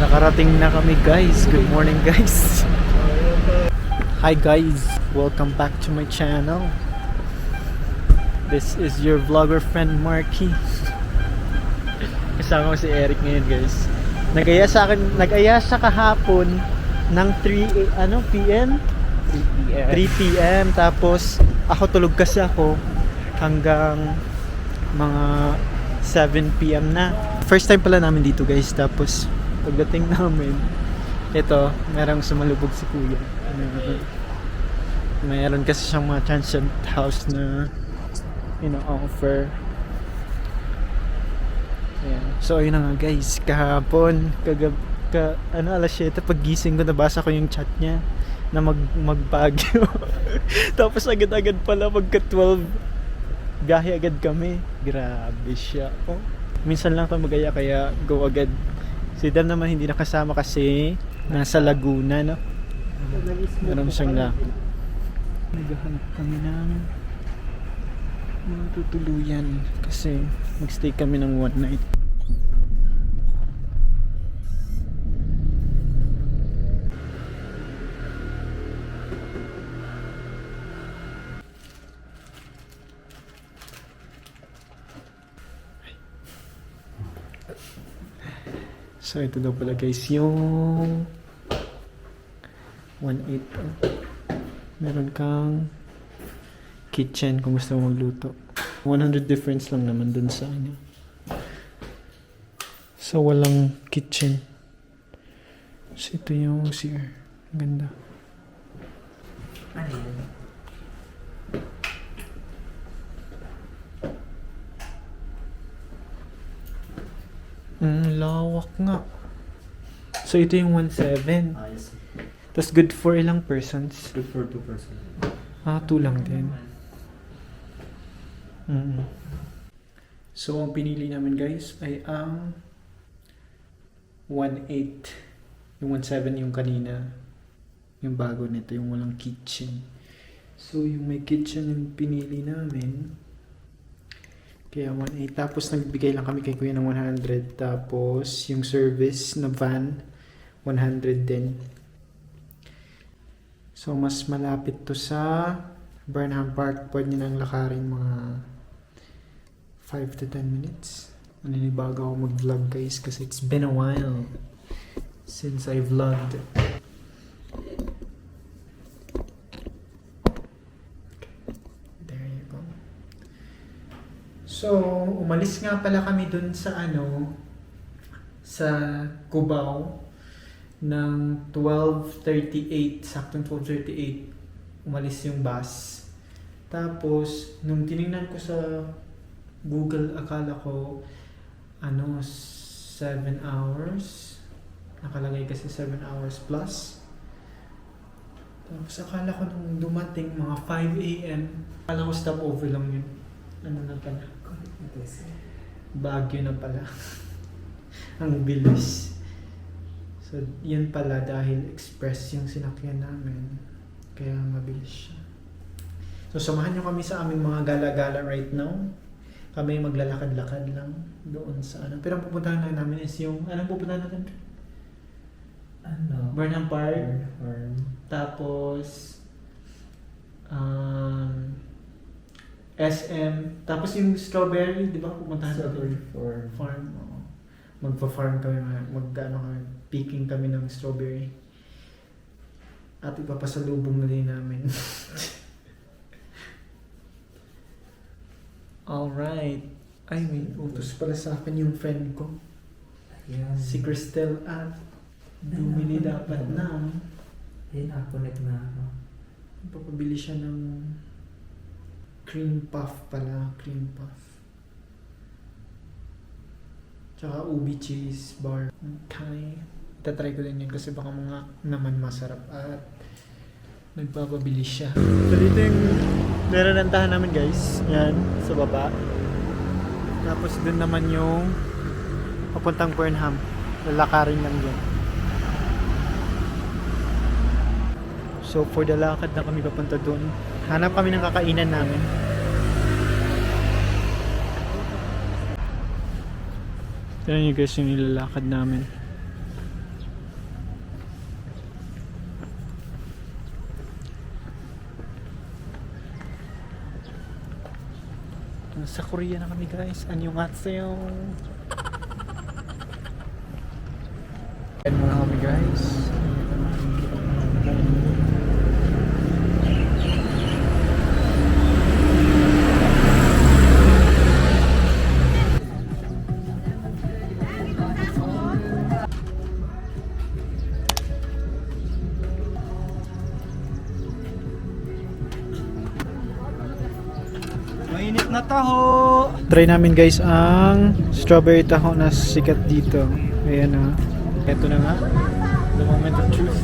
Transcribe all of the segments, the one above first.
Nakarating na kami guys. Good morning guys. Hi guys. Welcome back to my channel. This is your vlogger friend Marky. Kasama ko si Eric ngayon guys. Nagaya sa akin, nagaya siya kahapon ng 3 a- ano PM 3 3 p.m. Tapos, ako tulog kasi ako hanggang mga 7 p.m. na. First time pala namin dito guys. Tapos, pagdating namin, ito, merong sumalubog si kuya. Meron kasi siyang mga transient house na ino-offer. Ayan. So, ayun na nga guys. Kahapon, kagab ka, ano, alas 7, paggising ko, nabasa ko yung chat niya na mag magbagyo. Tapos agad-agad pala magka 12 gahe agad kami. Grabe siya. Oh. Minsan lang tayo magaya kaya go agad. Si Dan naman hindi nakasama kasi nasa Laguna, no? Meron siyang na. Naghahanap kami ng mga tutuluyan kasi magstay kami ng one night. So ito daw pala guys yung 1.8 oh. Meron kang kitchen kung gusto mo magluto. 100 difference lang naman dun sa ano. So walang kitchen. So ito yung CR. Ang Ganda. Ano yun? Mm, lawak nga. So ito yung 1.7. Ayos. Tapos good for ilang persons? Good for 2 person. Ah, 2 lang din. Mm. So, ang pinili namin guys ay ang 1.8. Yung 1.7 yung kanina. Yung bago nito, yung walang kitchen. So, yung may kitchen yung pinili namin. Kaya 1.8. Tapos, nagbigay lang kami kay kuya ng 100. Tapos, yung service na van, 100 din. So, mas malapit to sa Burnham Park. Pwede nyo nang lakarin mga 5 to 10 minutes. Naninibago ako mag-vlog guys kasi it's been a while since I vlogged. There you go. So, umalis nga pala kami dun sa ano, sa Cubao ng 12.38, saktong 12.38, umalis yung bus. Tapos, nung tinignan ko sa Google, akala ko, ano, 7 hours. Nakalagay kasi 7 hours plus. Tapos, akala ko nung dumating, mga 5 a.m., akala ko stopover lang yun. Ano na pala? Baguio na pala. Ang bilis. So, yun pala dahil express yung sinakyan namin. Kaya mabilis siya. So, samahan nyo kami sa aming mga gala-gala right now. Kami maglalakad-lakad lang doon sa ano. Pero ang pupuntahan lang namin is yung, anong pupuntahan natin? Ano? Burnham Park. Farm. Tapos, um, SM. Tapos yung strawberry, di ba? Pupuntahan Strawberry natin. farm. Farm, oo. Magpa-farm kami, mag, ano kami, picking kami ng strawberry. At ipapasalubong na din namin. Alright. Ay, may utos pala sa akin yung friend ko. Ayan. Si Cristel at bumili dapat ng Eh, nakakonect na ako. papabili siya ng cream puff pala. Cream puff. Tsaka ubi cheese bar. Okay. Itatry ko din yun kasi baka mga naman masarap at nagpapabili siya. So dito yung niranantahan namin guys. Yan, sa baba. Tapos dun naman yung papuntang Burnham. Lalakarin lang yun. So for the lakad na kami papunta dun. Hanap kami ng kakainan namin. Tignan nyo guys yung nilalakad namin. Nasa Korea na kami guys. Annyeonghaseyo! Try namin guys ang strawberry taho na sikat dito. Ayan na. Ito na nga. The moment of truth.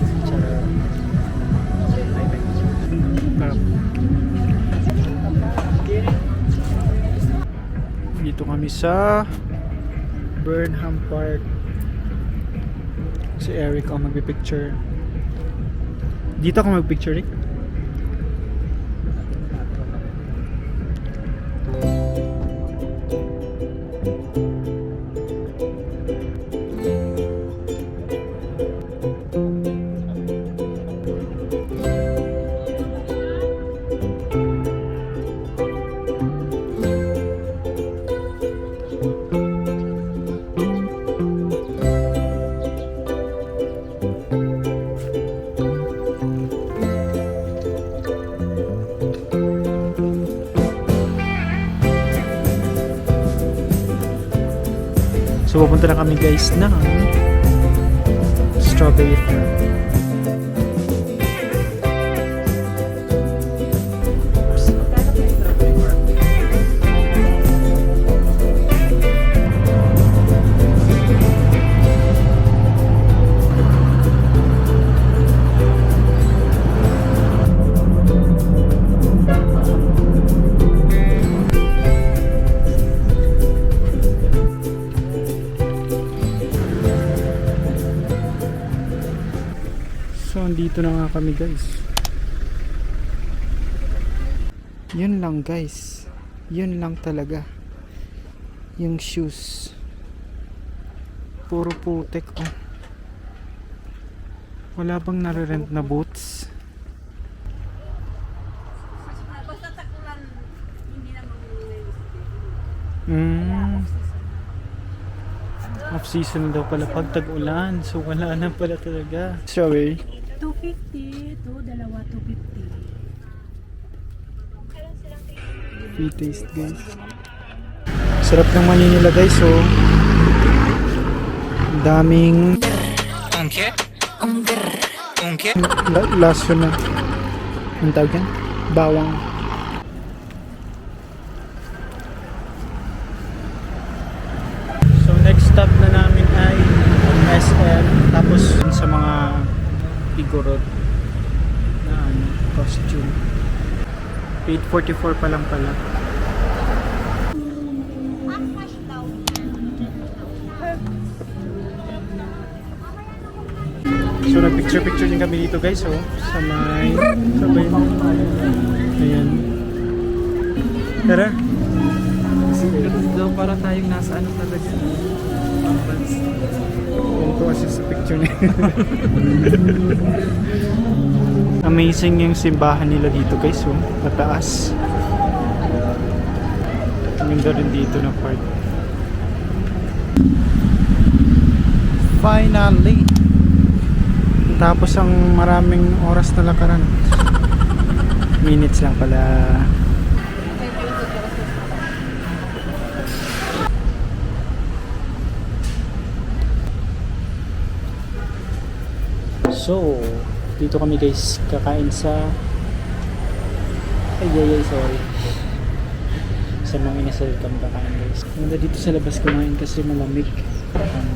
Dito kami sa Burnham Park. Si Eric ang magpipicture. Dito ako magpicture, Rick. So pupunta na kami guys ng Strawberry Farm. Kami guys. Yun lang guys. Yun lang talaga. Yung shoes. Puro putek oh. Wala bang nare-rent na boots? Mm. Off season daw pala pag tag-ulan. So wala na pala talaga. Strawberry. 250, to dalawa 250. Free taste guys. Sarap ng mani nila guys so ang daming La- laso na ang tawag yan? Bawang. So next stop na namin ay ang SM tapos dun sa mga igorot na ano, costume. 8.44 pa lang pala. So nag-picture-picture din kami dito guys oh, sa may sabay. Ayan. Tara. daw para tayong nasa ano talaga. Sa picture niya. Amazing yung simbahan nila dito guys oh, mataas. Ang ganda rin dito na part. Finally! Tapos ang maraming oras na lakaran. Minutes lang pala. So, dito kami guys kakain sa ay ay ay sorry sa mga inasal kami kakain guys Maganda dito sa labas kumain kasi malamig Um,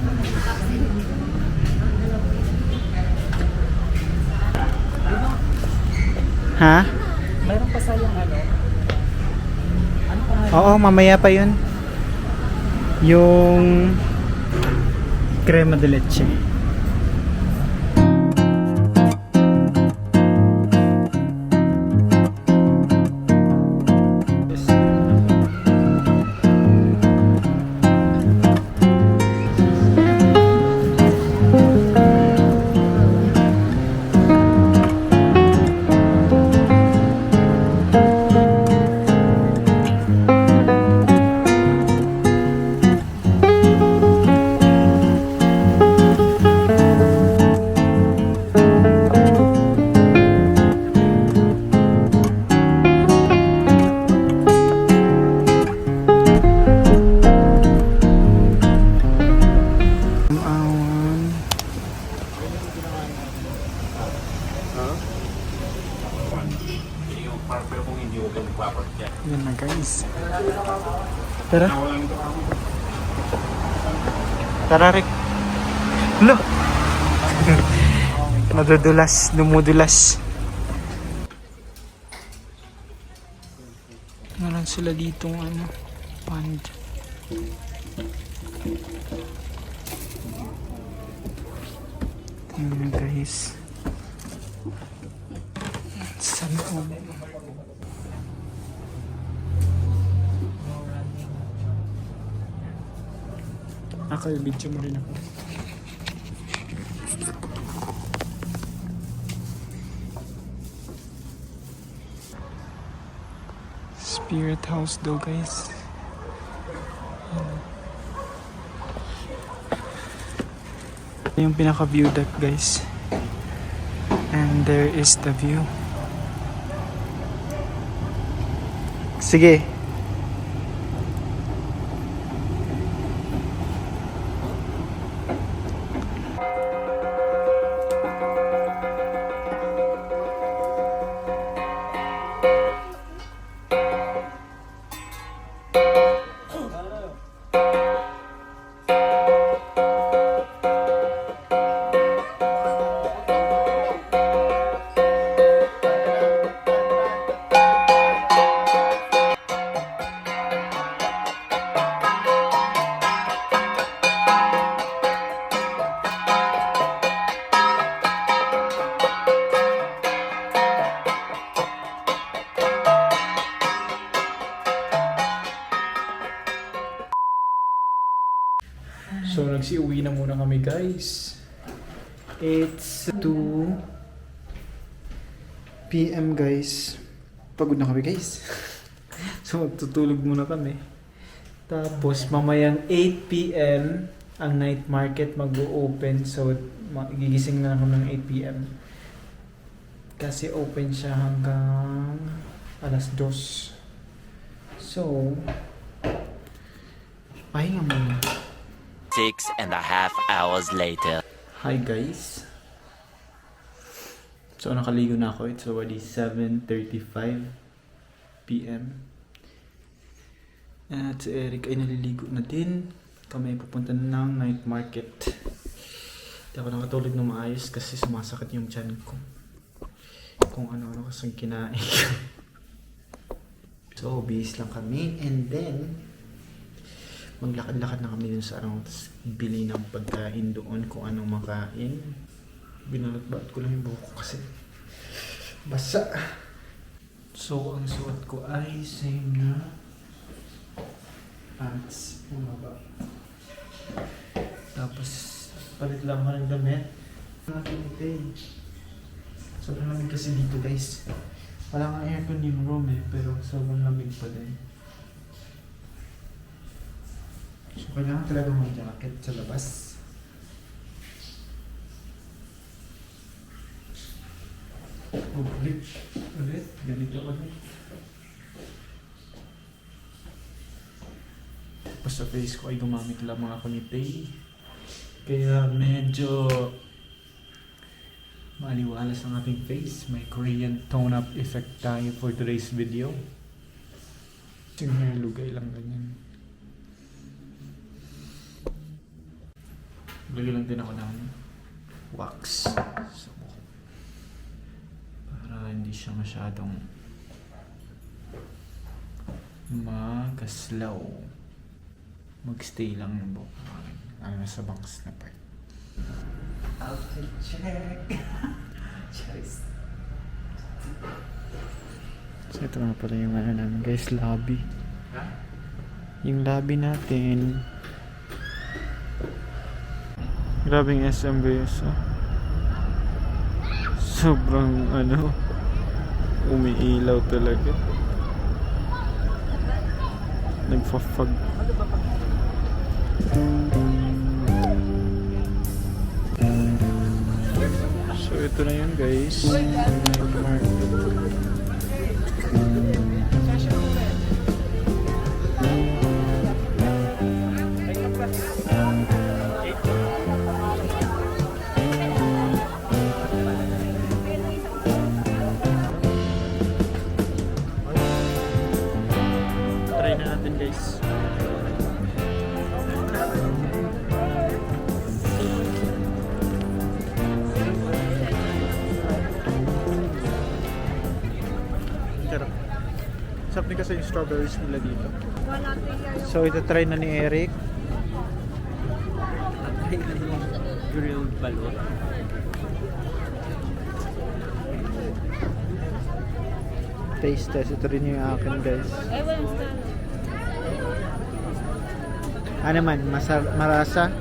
ha? Mayroon pa sayang ano? Ano pa? Oo, mamaya pa yun. Yung crema de leche. Yan na guys. Tara. Tara Rick. Lo! Nadudulas, dumudulas. Meron sila dito ano, pond. Tingnan guys. Sa loob. Ako, video mo rin ako. Spirit house daw guys. Yung pinaka view deck guys. And there is the view. Sige. Kami, guys. It's 2 p.m. guys. Pagod na kami, guys. so, magtutulog muna kami. Tapos, mamayang 8 p.m. ang night market mag-open. So, magigising na ako ng 8 p.m. Kasi open siya hanggang alas 2. So, pahinga muna. Six and a half hours later. Hi guys. So nakaligo na ako. It's already 7.35 p.m. At si Eric ay naliligo na din. Kami ay pupunta na ng night market. Hindi ako nakatulog ng maayos kasi sumasakit yung tiyan ko. Kung ano-ano kasing kinain. so, bihis lang kami. And then, maglakad-lakad na kami dun sa ano, tapos bili ng pagkain doon kung anong makain. Binalot-balot ko lang yung buhok ko kasi basa. So, ang suot ko ay same na pants. Bumaba. Tapos, palit lang ako ng damit. Nakakintay. Sobrang lamig kasi dito guys. Wala nga aircon yung room eh, pero sobrang lamig pa din. So, kailangan talaga mag jacket sa labas. Ulit. Ulit. Ganito ulit. Tapos sa face ko ay gumamit lang mga kunitay. Kaya medyo maliwalas ang ating face. May Korean tone-up effect tayo for today's video. Hair lugay lang ganyan. Lagyan lang din ako ng wax sa buhok. Para hindi siya masyadong magaslaw. Magstay lang yung buhok namin. Ano nasa bangs na part. Outfit check. Charis. So ito nga pala yung ano namin guys, lobby. Yung lobby natin. Grabe yung SMBS oh. Sobrang ano, umiilaw talaga. Nagfa-fog. So ito na yun guys. guys. Strawberries nila dito. So, ito try na ni Eric. Grilled balot. Taste test. Ito rin yung akin guys. Ano man, masar marasa?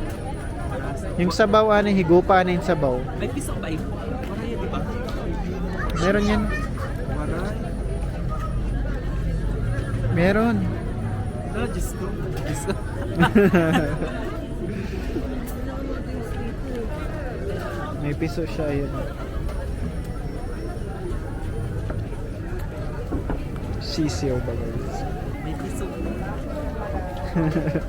Yung sabaw, ano, higupa na yung sabaw. May piso ba yun? Maraya, di ba? Meron yan. Meron. Ah, Diyos ko. Diyos ko. May piso siya, ayun. Sisiyo ba guys? May piso.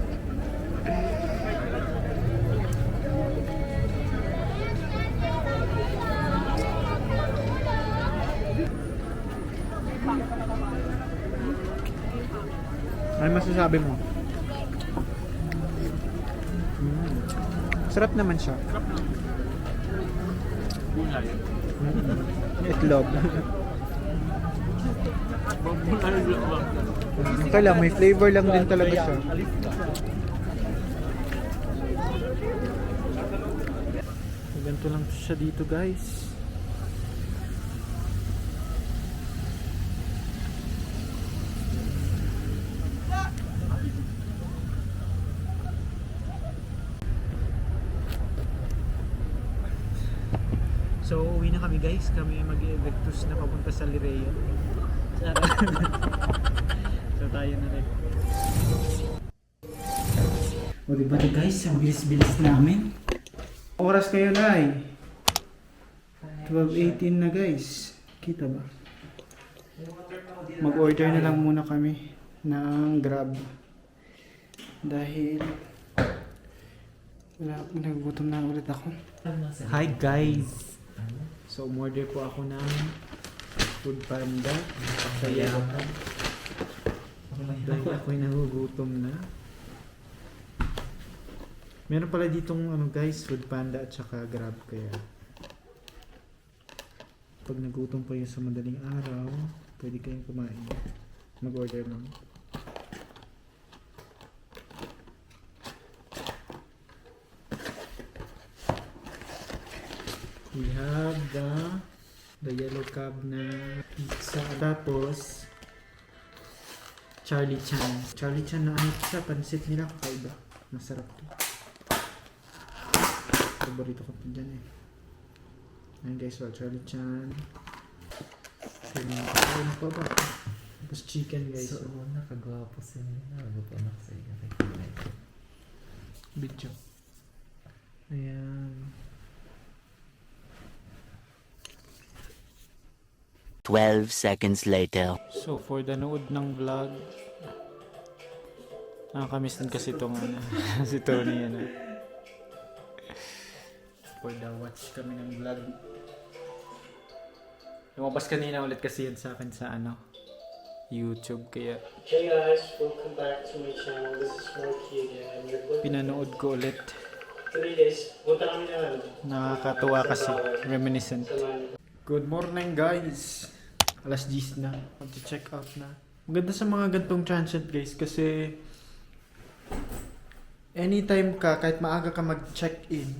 masasabi mo? Mm. Sarap naman siya. Gulay. Mm. Itlog. Okay lang, may flavor lang din talaga siya. Ganito lang siya dito guys. So, uwi na kami guys. Kami mag-evictus na papunta sa Lirea. so, tayo na rin. O, diba guys? Ang bilis-bilis namin. Oras kayo na eh. 12.18 na guys. Kita ba? Mag-order na lang muna kami ng Grab. Dahil wala, nagugutom na ulit ako. Hi guys! So, umorder po ako ng food panda. Kaya, dahil ako'y nagugutom na. Meron pala ditong ano guys, food panda at saka grab kaya pag nagutom pa yun sa madaling araw, pwede kayong kumain. Mag-order lang. We have the the yellow cab na pizza. Tapos Charlie Chan. Charlie Chan na ano siya, pansit nila kakaiba. Masarap to. Paborito ko pa dyan eh. Ayan guys, well, Charlie Chan. Feeling ko, ano pa ba? Tapos chicken guys. So, oh. nakagwapo siya. Nakagupo na kasi. Video. Ayan. 12 seconds later. So, for the nood ng vlog, nakakamiss din kasi itong ano, si Tony yan. ah. For the watch kami ng vlog. Lumabas kanina ulit kasi yun sa akin sa ano, YouTube. Kaya, Hey guys, welcome back to my channel. This is Smokey again, pinanood ko ulit. Today guys, punta kami na ano, Nakakatuwa kasi, reminiscent. Good morning guys! Alas 10 na. Mag-check out na. Maganda sa mga gantong transient guys kasi anytime ka, kahit maaga ka mag-check-in,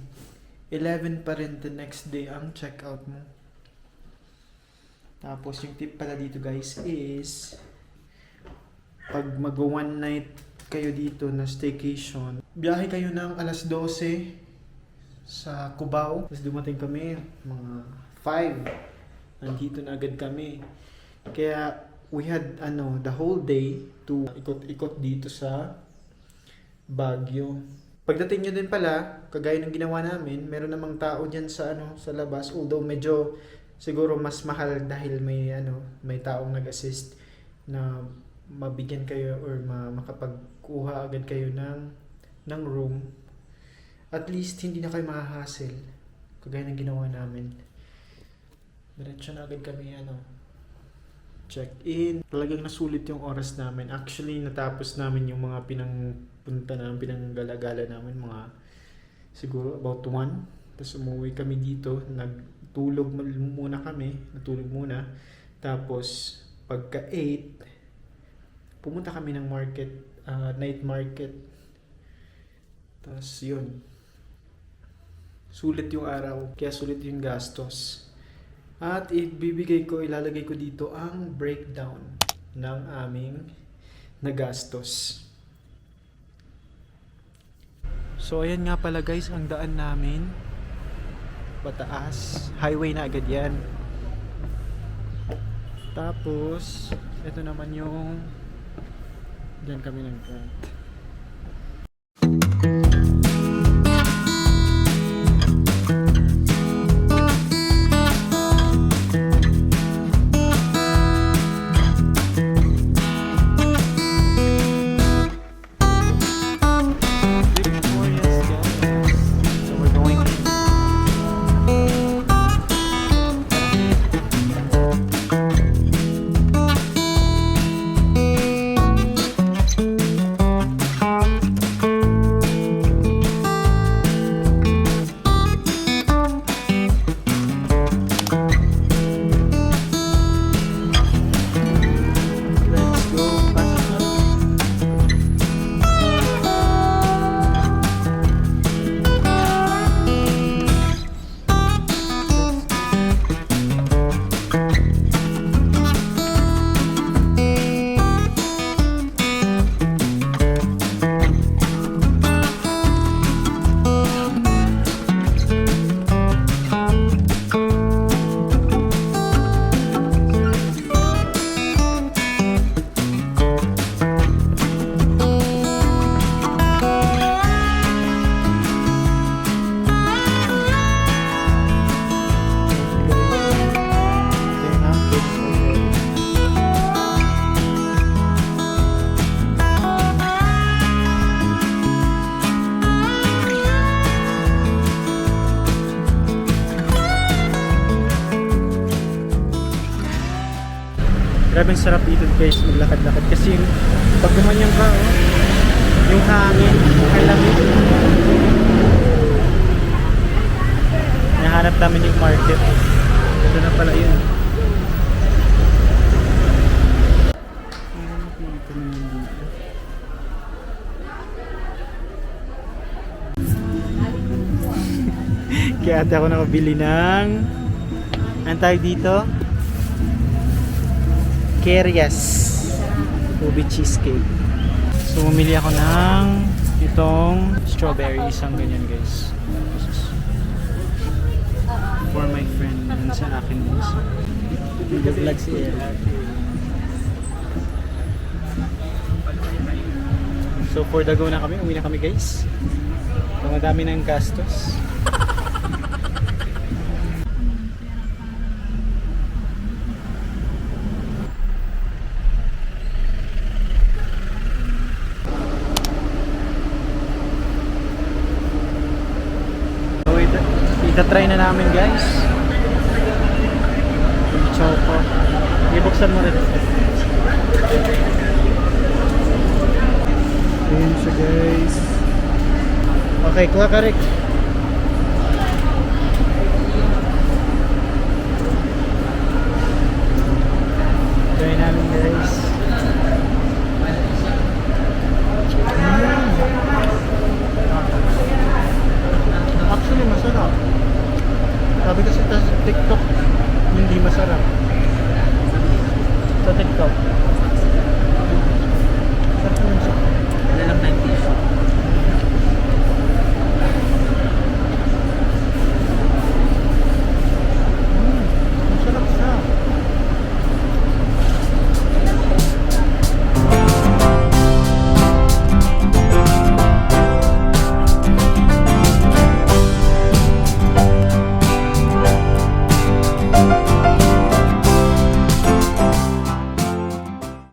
11 pa rin the next day ang check-out mo. Tapos yung tip pala dito guys is pag mag one night kayo dito na staycation, biyahe kayo ng alas 12 sa Cubao. Tapos dumating kami mga 5 nandito na agad kami. Kaya we had ano the whole day to ikot-ikot dito sa Baguio. Pagdating nyo din pala, kagaya ng ginawa namin, meron namang tao diyan sa ano sa labas although medyo siguro mas mahal dahil may ano may taong nag-assist na mabigyan kayo or ma makapagkuha agad kayo ng ng room. At least hindi na kayo mahahassle kagaya ng ginawa namin. Diretso na agad kami ano check-in. Talagang nasulit yung oras namin. Actually, natapos namin yung mga pinangpunta namin, pinanggalagala namin, mga siguro about 1. Tapos umuwi kami dito, nagtulog muna kami, natulog muna. Tapos, pagka 8, pumunta kami ng market, ah, night market. Tapos, yun. Sulit yung araw, kaya sulit yung gastos. At ibibigay ko, ilalagay ko dito ang breakdown ng aming nagastos. So ayan nga pala guys, ang daan namin. Pataas. Highway na agad yan. Tapos, ito naman yung Diyan kami ng Grabe sarap dito guys, maglakad-lakad. Kasi pag gumanyan ka, oh, yung hangin, ang lamig. Nahanap namin yung market. Ito na pala yun. Ano? Kaya ate ako nakabili ng ang tawag dito? Kerias Ubi cheesecake. So bumili ako ng itong strawberry. Isang ganyan guys. For my friend yun sa akin guys. Nag-vlog si Ella. So for the go na kami, uwi na kami guys. So madami ng gastos So ita, itatry na namin guys. Choco. Ibuksan mo rin. Ayun siya guys. Okay, kuha ka Rick.